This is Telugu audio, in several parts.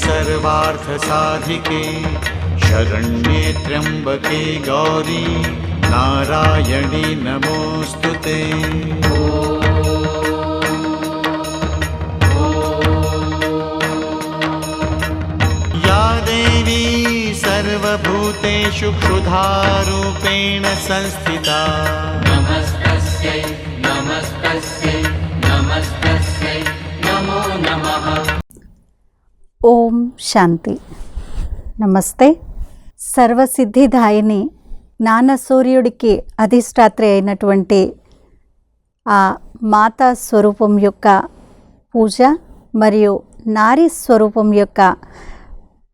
सर्वार्थसाधिके शरण्ये त्र्यम्बके गौरी, नारायणी नमोऽस्तु ते। या देवी सर्वभूतेषु क्षुधारूपेण संस्थिता। नमस्तस्यै नमस्तस्यै नमस्तस्यै ఓం శాంతి. నమస్తే. సర్వసిద్ధిదాయిని జ్ఞాన సూర్యుడికి అధిష్టాత్రి అయినటువంటి ఆ మాతా స్వరూపం యొక్క పూజ మరియు నారీ స్వరూపం యొక్క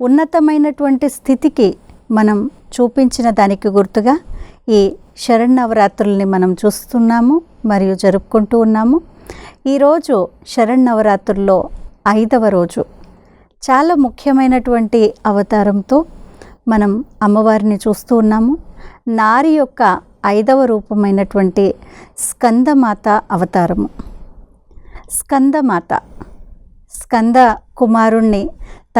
ఉన్నతమైనటువంటి స్థితికి మనం చూపించిన దానికి గుర్తుగా ఈ శరణవరాత్రుల్ని మనం చూస్తున్నాము మరియు జరుపుకుంటూ ఉన్నాము. ఈరోజు శరణవరాత్రుల్లో ఐదవ రోజు. చాలా ముఖ్యమైనటువంటి అవతారంతో మనం అమ్మవారిని చూస్తూ ఉన్నాము. నారి యొక్క ఐదవ రూపమైనటువంటి స్కందమాత అవతారము. స్కందమాత స్కంద కుమారుణ్ణి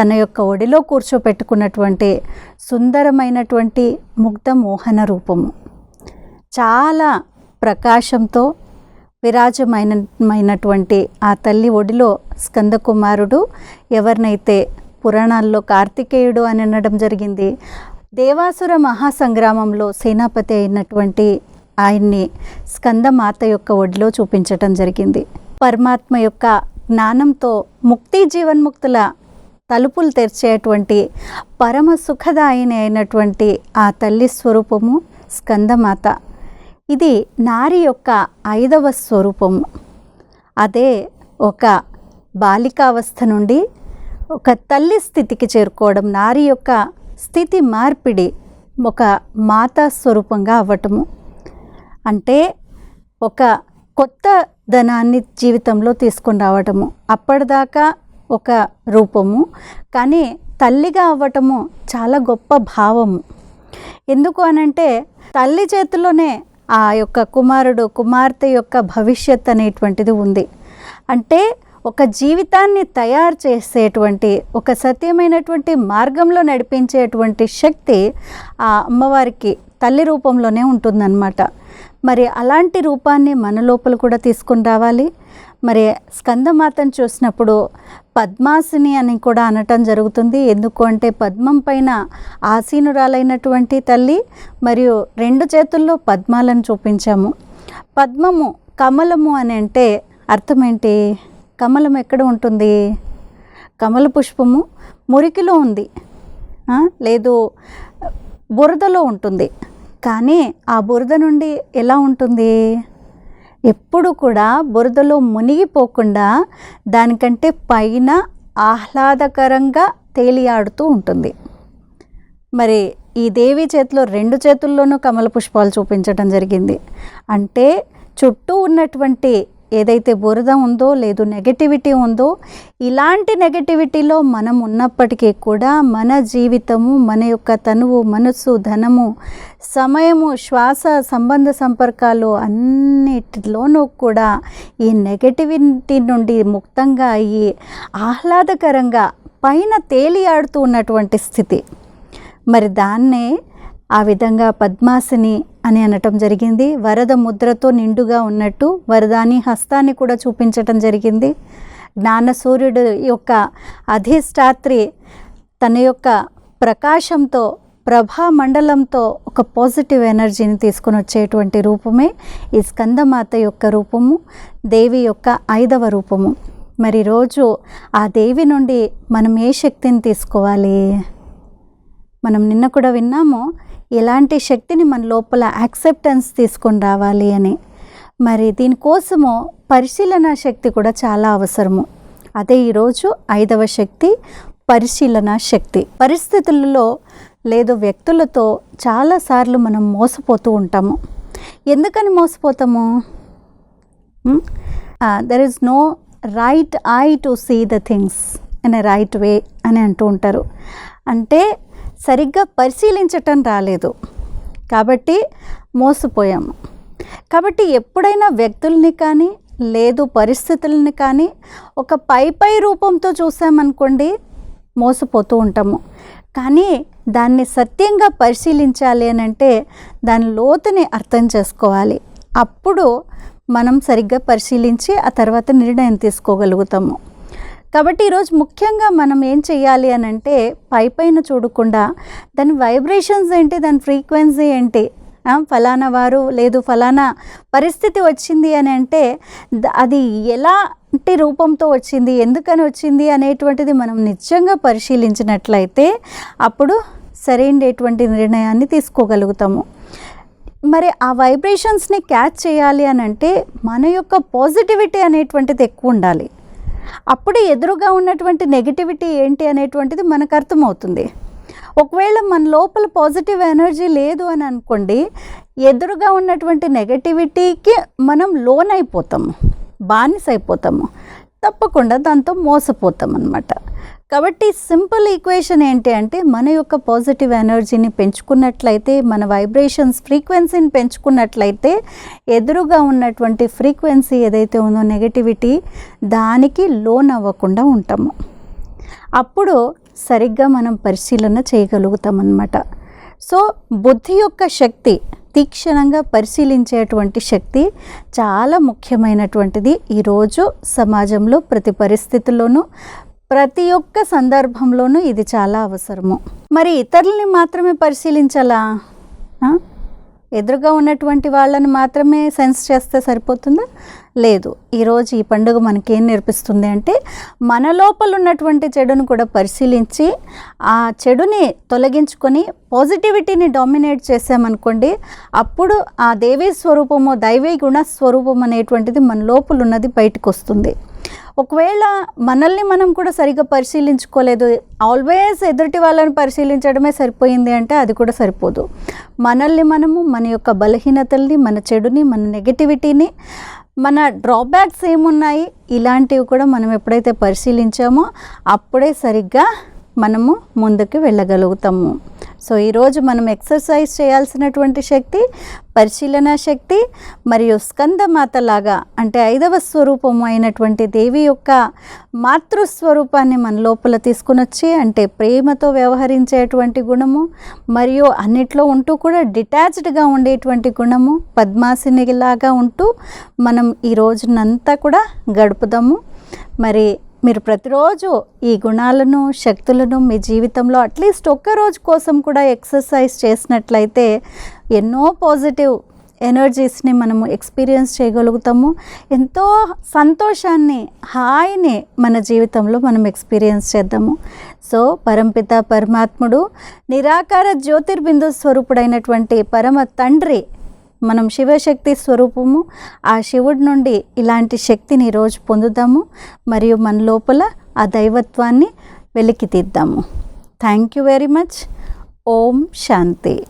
తన యొక్క ఒడిలో కూర్చోపెట్టుకున్నటువంటి సుందరమైనటువంటి ముగ్ధ మోహన రూపము. చాలా ప్రకాశంతో విరాజమైనమైనటువంటి ఆ తల్లి ఒడిలో స్కందకుమారుడు. ఎవరినైతే పురాణాల్లో కార్తికేయుడు అని అనడం జరిగింది దేవాసుర మహాసంగ్రామంలో సేనాపతి అయినటువంటి ఆయన్ని స్కందమాత యొక్క ఒడిలో చూపించటం జరిగింది. పరమాత్మ యొక్క జ్ఞానంతో ముక్తి జీవన్ముక్తుల తలుపులు తెరిచేటువంటి పరమ సుఖదాయిని అయినటువంటి ఆ తల్లి స్వరూపము స్కందమాత. ఇది నారి యొక్క ఐదవ స్వరూపము. అదే ఒక బాలికావస్థ నుండి ఒక తల్లి స్థితికి చేరుకోవడం నారి యొక్క స్థితి మార్పిడి ఒక మాతా స్వరూపంగా అవ్వటము. అంటే ఒక కొత్త ధనాన్ని జీవితంలో తీసుకొని రావటము. అప్పటిదాకా ఒక రూపము. కానీ తల్లిగా అవ్వటము చాలా గొప్ప భావము. ఎందుకు అనంటే తల్లి చేతిలోనే ఆ యొక్క కుమారుడు కుమార్తె యొక్క భవిష్యత్ అనేటువంటిది ఉంది. అంటే ఒక జీవితాన్ని తయారు చేసేటువంటి ఒక సత్యమైనటువంటి మార్గంలో నడిపించేటువంటి శక్తి ఆ అమ్మవారికి తల్లి రూపంలోనే ఉంటుందన్నమాట. మరి అలాంటి రూపాన్ని మన లోపల కూడా తీసుకుని రావాలి. మరి స్కందమాతను చూసినప్పుడు పద్మాసిని అని కూడా అనటం జరుగుతుంది. ఎందుకు అంటే పద్మం పైన ఆసీనురాలైనటువంటి తల్లి మరియు రెండు చేతుల్లో పద్మాలను చూపించాము. పద్మము కమలము అని అంటే అర్థం ఏంటి? కమలం ఎక్కడ ఉంటుంది? కమల పుష్పము మురికిలో ఉంది. లేదు బురదలో ఉంటుంది. కానీ ఆ బురద నుండి ఎలా ఉంటుంది? ఎప్పుడు కూడా బురదలో మునిగిపోకుండా దానికంటే పైన ఆహ్లాదకరంగా తేలియాడుతూ ఉంటుంది. మరి ఈ దేవి చేతిలో రెండు చేతుల్లోనూ కమల పుష్పాలు చూపించడం జరిగింది. అంటే చుట్టూ ఉన్నటువంటి ఏదైతే బురద ఉందో లేదు నెగటివిటీ ఉందో ఇలాంటి నెగటివిటీలో మనం ఉన్నప్పటికీ కూడా మన జీవితము మన యొక్క తనువు మనసు ధనము సమయము శ్వాస సంబంధ సంపర్కాలు అన్నిటిలోనూ కూడా ఈ నెగటివిటీ నుండి ముక్తంగా అయ్యి ఆహ్లాదకరంగా పైన తేలియాడుతూ ఉన్నటువంటి స్థితి. మరి దాన్నే ఆ విధంగా పద్మాసిని అని అనటం జరిగింది. వరద ముద్రతో నిండుగా ఉన్నట్టు వరదాని హస్తాన్ని కూడా చూపించటం జరిగింది. జ్ఞాన సూర్యుడు యొక్క అధిష్టాత్రి తన యొక్క ప్రకాశంతో ప్రభా మండలంతో ఒక పాజిటివ్ ఎనర్జీని తీసుకుని వచ్చేటువంటి రూపమే ఈ స్కందమాత యొక్క రూపము దేవి యొక్క ఐదవ రూపము. మరి రోజు ఆ దేవి నుండి మనం ఏ శక్తిని తీసుకోవాలి? మనం నిన్న కూడా విన్నాము ఇలాంటి శక్తిని మన లోపల యాక్సెప్టెన్స్ తీసుకొని రావాలి అని. మరి దీనికోసము పరిశీలన శక్తి కూడా చాలా అవసరము. అదే ఈరోజు ఐదవ శక్తి పరిశీలన శక్తి. పరిస్థితులలో లేదు వ్యక్తులతో చాలాసార్లు మనం మోసపోతూ ఉంటాము. ఎందుకని మోసపోతాము? There is no right eye to see the things in a right way అని అంటూ ఉంటారు. అంటే సరిగ్గా పరిశీలించటం రాలేదు. కాబట్టి మోసపోయాము కాబట్టి ఎప్పుడైనా వ్యక్తుల్ని కానీ లేదు పరిస్థితుల్ని కానీ ఒక పై పై రూపంతో చూసామనుకోండి మోసపోతూ ఉంటాము. కానీ దాన్ని సత్యంగా పరిశీలించాలి అని అంటే దాని లోతుని అర్థం చేసుకోవాలి. అప్పుడు మనం సరిగ్గా పరిశీలించి ఆ తర్వాత నిర్ణయం తీసుకోగలుగుతాము. కాబట్టి ఈరోజు ముఖ్యంగా మనం ఏం చేయాలి అని అంటే పై పైన చూడకుండా దాని వైబ్రేషన్స్ ఏంటి దాని ఫ్రీక్వెన్సీ ఏంటి? ఫలానా వారు లేదు ఫలానా పరిస్థితి వచ్చింది అని అంటే అది ఎలాంటి రూపంతో వచ్చింది ఎందుకని వచ్చింది అనేటువంటిది మనం నిజంగా పరిశీలించినట్లయితే అప్పుడు సరైనటువంటి నిర్ణయాన్ని తీసుకోగలుగుతాము. మరి ఆ వైబ్రేషన్స్ని క్యాచ్ చేయాలి అని అంటే మన యొక్క పాజిటివిటీ అనేటువంటిది ఎక్కువ ఉండాలి. అప్పుడు ఎదురుగా ఉన్నటువంటి నెగిటివిటీ ఏంటి అనేటువంటిది మనకు అర్థమవుతుంది. ఒకవేళ మన లోపల పాజిటివ్ ఎనర్జీ లేదు అని అనుకోండి ఎదురుగా ఉన్నటువంటి నెగటివిటీకి మనం లోన్ అయిపోతాము బానిస అయిపోతాము తప్పకుండా దాంతో మోసపోతాం అనమాట కాబట్టి సింపుల్ ఈక్వేషన్ ఏంటి అంటే మన యొక్క పాజిటివ్ ఎనర్జీని పెంచుకున్నట్లయితే మన వైబ్రేషన్స్ ఫ్రీక్వెన్సీని పెంచుకున్నట్లయితే ఎదురుగా ఉన్నటువంటి ఫ్రీక్వెన్సీ ఏదైతే ఉందో నెగటివిటీ దానికి లోన్ అవ్వకుండా ఉంటాము. అప్పుడు సరిగ్గా మనం పరిశీలన చేయగలుగుతాం అన్నమాట సో బుద్ధి యొక్క శక్తి తీక్షణంగా పరిశీలించేటువంటి శక్తి చాలా ముఖ్యమైనటువంటిది ఈరోజు సమాజంలో ప్రతి పరిస్థితుల్లోనూ ప్రతి ఒక్క సందర్భంలోనూ ఇది చాలా అవసరము. మరి ఇతరుల్ని మాత్రమే పరిశీలించాలా? ఎదురుగా ఉన్నటువంటి వాళ్ళని మాత్రమే సెన్స్ చేస్తే సరిపోతుందా? లేదు. ఈరోజు ఈ పండుగ మనకేం నేర్పిస్తుంది అంటే మన లోపల ఉన్నటువంటి చెడును కూడా పరిశీలించి ఆ చెడుని తొలగించుకొని పాజిటివిటీని డామినేట్ చేసామనుకోండి అప్పుడు ఆ దేవీ స్వరూపము దైవీ గుణ స్వరూపం అనేటువంటిది మన లోపల ఉన్నది బయటకు వస్తుంది ఒకవేళ మనల్ని మనం కూడా సరిగ్గా పరిశీలించుకోలేదు ఆల్వేస్ ఎదుటి వాళ్ళని పరిశీలించడమే సరిపోయింది అంటే అది కూడా సరిపోదు. మనల్ని మనము మన యొక్క బలహీనతల్ని మన చెడుని మన నెగటివిటీని మన డ్రాబ్యాక్స్ ఏమున్నాయి ఇలాంటివి కూడా మనం ఎప్పుడైతే పరిశీలించామో అప్పుడే సరిగ్గా మనము ముందుకు వెళ్ళగలుగుతాము. సో ఈరోజు మనం ఎక్సర్సైజ్ చేయాల్సినటువంటి శక్తి పరిశీలన శక్తి మరియు స్కందమాత లాగా అంటే ఐదవ స్వరూపము అయినటువంటి దేవి యొక్క మాతృస్వరూపాన్ని మన లోపల తీసుకుని వచ్చి అంటే ప్రేమతో వ్యవహరించేటువంటి గుణము మరియు అన్నిట్లో ఉంటూ కూడా డిటాచ్డ్గా ఉండేటువంటి గుణము పద్మాసినిలాగా ఉంటూ మనం ఈ రోజునంతా కూడా గడుపుదాము. మరి మీరు ప్రతిరోజు ఈ గుణాలను శక్తులను మీ జీవితంలో అట్లీస్ట్ ఒక్క రోజు కోసం కూడా ఎక్సర్సైజ్ చేసినట్లయితే ఎన్నో పాజిటివ్ ఎనర్జీస్ని మనము ఎక్స్పీరియన్స్ చేయగలుగుతాము. ఎంతో సంతోషాన్ని హాయిని మన జీవితంలో మనం ఎక్స్పీరియన్స్ చేద్దాము. సో పరంపిత పరమాత్ముడు నిరాకార జ్యోతిర్బిందు స్వరూపుడైనటువంటి పరమ తండ్రి మనం శివశక్తి స్వరూపము ఆ శివుడి నుండి ఇలాంటి శక్తిని రోజు పొందుదాము. మరియు మన లోపల ఆ దైవత్వాన్ని వెలికి తీద్దాము thank you very much Om Shanti.